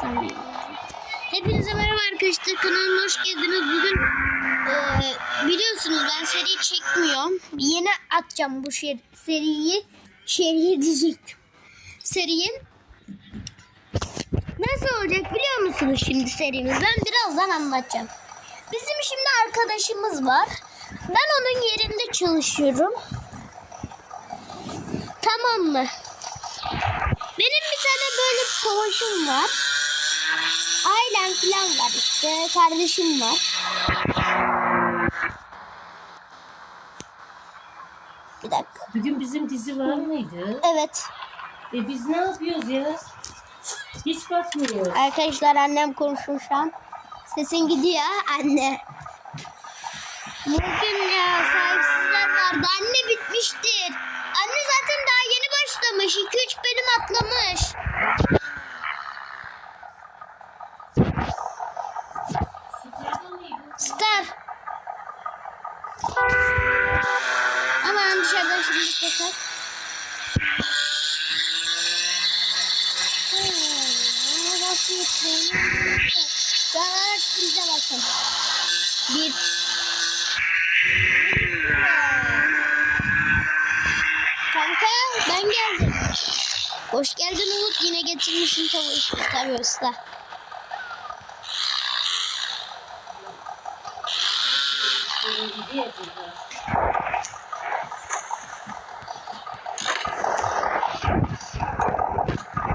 saniye. Hepinize merhaba arkadaşlar. Kanalıma hoş geldiniz. Bugün eee, biliyorsunuz ben seri çekmiyorum. Yeni atacağım bu şer seriyi. Seriyi diyecektim. Seriyi. Nasıl olacak biliyor musunuz şimdi serimiz? Ben birazdan anlatacağım. Bizim şimdi arkadaşımız var. Ben onun yerinde çalışıyorum. Tamam mı? Benim bir tane böyle kovaşım var. Ailem falan var işte. Kardeşim var. Bir dakika. Bugün bizim dizi var mıydı? Evet. E biz ne yapıyoruz ya? Hiç bakmıyoruz. Arkadaşlar annem konuşuyor şu an. Sesin gidiyor anne. Bugün ya sahipsizler vardı. Anne bitmiştir. Anne zaten daha yeni başlamış. 2-3 bölüm atlamış. Size bakın. Bir. Kanka ben geldim. Hoş geldin Umut. Yine getirmişsin tavuğu. Tabii usta.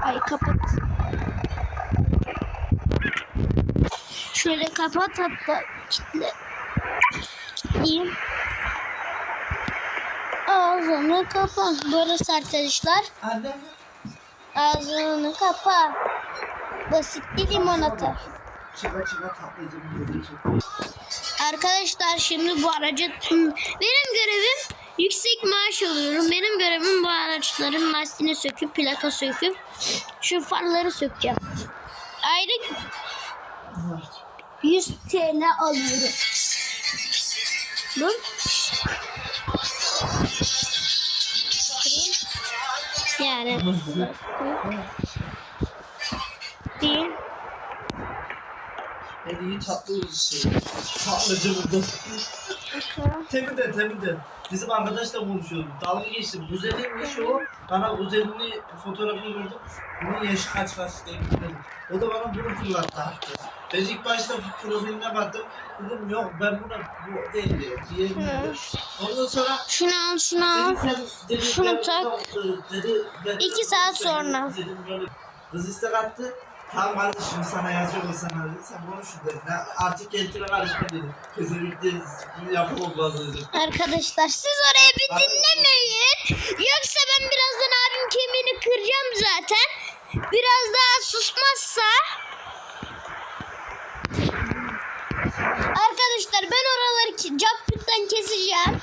Ay kapat. Şöyle kapat hatta kitle. Kilitleyeyim. Ağzını kapat. Burası arkadaşlar. Ağzını kapa. Basit bir limonata. Arkadaşlar şimdi bu aracı benim görevim yüksek maaş alıyorum. Benim görevim bu araçların lastiğini söküp plaka söküp şu farları sökeceğim. Aylık 100 TL alıyorum. Dur. Yani bir En iyi tatlı şey. Tatlıcı buldum. Temin de temin de. Bizim arkadaşla konuşuyordum. Dalga geçtim. Kuzeniymiş o. Bana kuzenini fotoğrafını gördüm. Bunun yaşı kaç kaç diye. O da bana bunu fırlattı. Ben ilk başta profiline baktım. Dedim yok ben buna bu değil diye. Ondan sonra şunu al şunu al. dedi sen dedi Şunu ben- tak. Dedi, ben- İki saat sonra. Dedim böyle kız istek attı. Tamam kardeşim sana olsan dedi. Sen konuş dedi. Ben artık kendine karışma dedim. Kesinlikle yapamam bazı dedim. Arkadaşlar siz oraya bir dinlemeyin. Yoksa ben birazdan abim kemiğini kıracağım zaten. Biraz daha susmazsa. Arkadaşlar ben oraları ki- capütten keseceğim.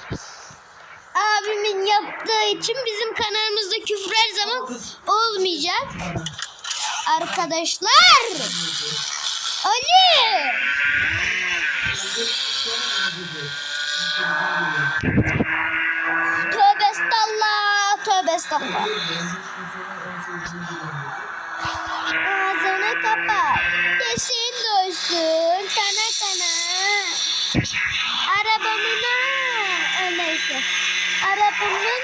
Abimin yaptığı için bizim kanalımızda küfür her zaman Kız olmayacak. Arkadaşlar. Ali. Tövbe estağfurullah. Tövbe estağfurullah. Ağzını kapat. Desin doysun. Kana kana. Arabamın neyse. Arabamın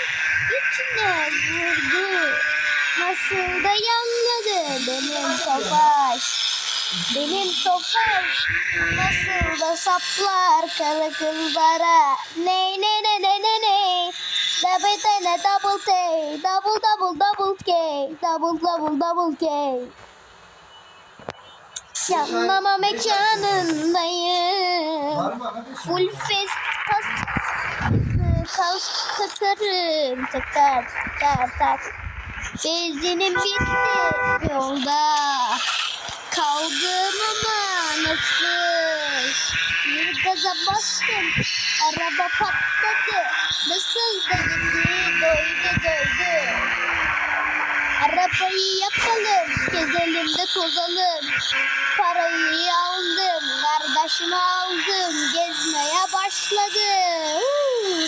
içine vurdu. Nasıl da yanladı benim tofaş. Benim tofaş nasıl da saplar kara kızlara. Ne ne ne ne ne ne. Double tane double T. Double double double K. Double double double K. Yanmama mekanındayım. Full fest kas kas takarım takar takar tak. Benzinim bitti yolda. Kaldım ama nasıl? Bir gaza bastım. Araba patladı. Nasıl da indi doydu doydu. Arabayı yapalım. Gezelim de tozalım. Parayı aldım. Kardeşimi aldım. Gezmeye başladım. Uuu,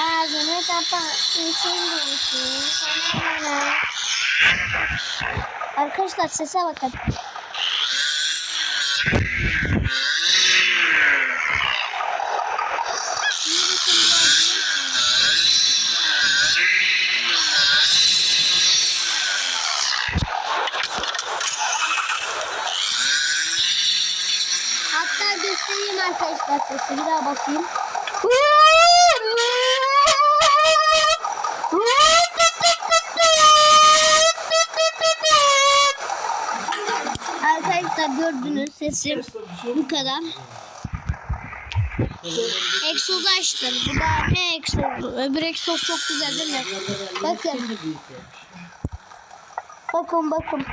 dü dü dü. Ağzını kapat. Üstün dursun. Sana bana. Arkadaşlar sese bakın. Hatta göstereyim arkadaşlar sesi bir daha basayım. Arkadaşlar gördünüz sesim bu kadar. Egzoz açtım. Bu da ne egzozu? Öbür egzoz çok güzel değil mi? Bakın. Bakın bakın.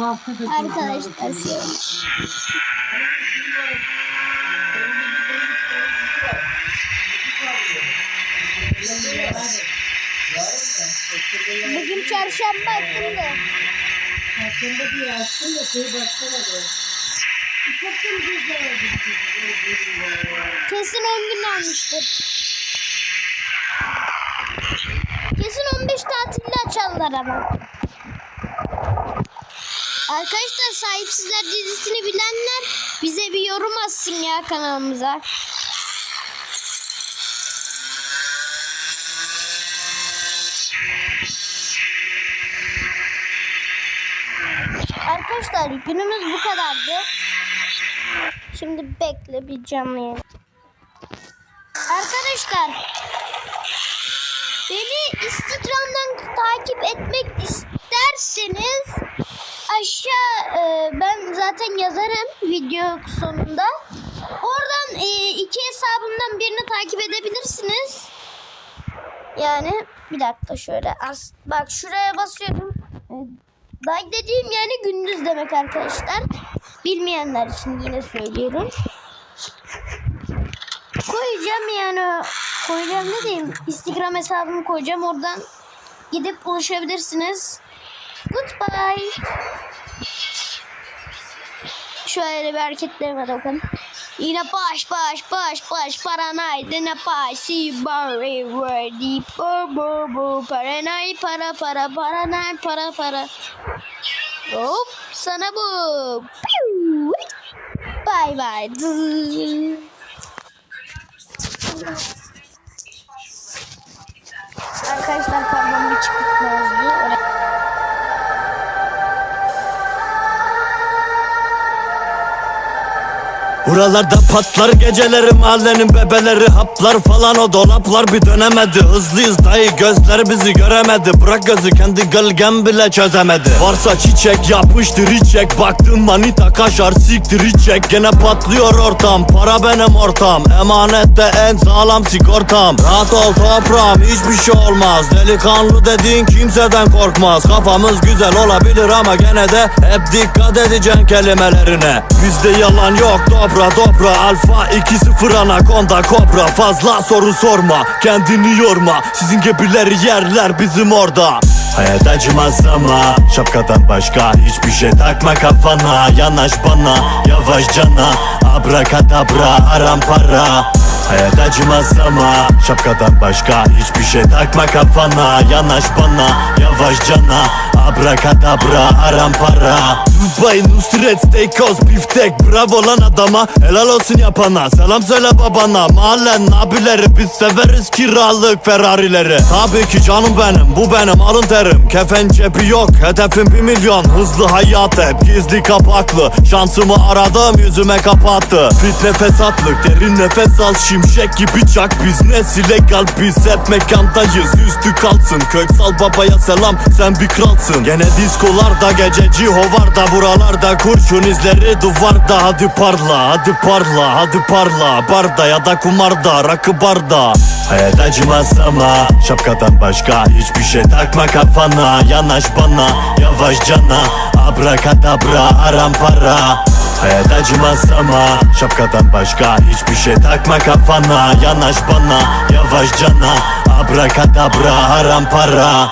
Haftada Arkadaşlar. Bugün çarşamba hakkında. Hakkında bir açtım da şey başlamadı. Da Kesin 10 gün almıştır. Kesin 15 tatilde açarlar ama. Arkadaşlar Sahipsizler dizisini bilenler bize bir yorum atsın ya kanalımıza. Arkadaşlar günümüz bu kadardı. Şimdi bekle bir canlı. Arkadaşlar beni Instagram'dan takip etmek isterseniz aşağı e, ben zaten yazarım video sonunda. Oradan e, iki hesabımdan birini takip edebilirsiniz. Yani bir dakika şöyle as bak şuraya basıyorum. E, Day dediğim yani gündüz demek arkadaşlar. Bilmeyenler için yine söylüyorum. Koyacağım yani koyacağım ne diyeyim Instagram hesabımı koyacağım oradan gidip ulaşabilirsiniz. Goodbye. Şöyle bir hareketlerime bakın. Yine baş baş baş baş paranay ne pasi bari ready bu bu bu paranay para para paranay para para Hop sana bu. Bye bye. Buralarda patlar geceleri mahallenin bebeleri Haplar falan o dolaplar bir dönemedi. Hızlıyız dayı gözler bizi göremedi. Bırak gözü kendi gölgem bile çözemedi. Varsa çiçek yapıştır içek. Baktın manita kaşar siktir içek. Gene patlıyor ortam para benim ortam. Emanette en sağlam sigortam. Rahat ol toprağım hiçbir şey olmaz. Delikanlı dediğin kimseden korkmaz. Kafamız güzel olabilir ama gene de Hep dikkat edeceksin kelimelerine. Bizde yalan yok dobra dobra Alfa 2-0 anakonda kobra. Fazla soru sorma kendini yorma. Sizin gibileri yerler bizim orada. Hayat acımaz ama Şapkadan başka hiçbir şey takma kafana. Yanaş bana yavaş cana. Abrakadabra aram para Hayat acımaz ama Şapkadan başka hiçbir şey takma kafana. Yanaş bana yavaş cana. Abrakadabra aram para. Dubai Nusret Steakhouse biftek Bravo lan adama helal olsun yapana. Selam söyle babana mahallen abileri. Biz severiz kiralık Ferrari'leri. Tabii ki canım benim bu benim alın terim. Kefen cebi yok hedefim bir milyon. Hızlı hayat hep gizli kapaklı. Şansımı aradım yüzüme kapattı. Fitne fesatlık derin nefes al Şimşek gibi çak biz nesil legal Biz. Hep mekandayız üstü kalsın. Köksal babaya selam sen bir kralsın. Gene diskolarda gececi hovarda Buralarda kurşun izleri duvarda. Hadi parla hadi parla hadi parla. Barda ya da kumarda rakı barda Hayat acımaz ama Şapkadan başka hiçbir şey takma kafana Yanaş bana yavaş cana. Abrakadabra aram para. Hayat acımaz ama Şapkadan başka hiçbir şey takma kafana Yanaş bana yavaş cana. Abrakadabra aram para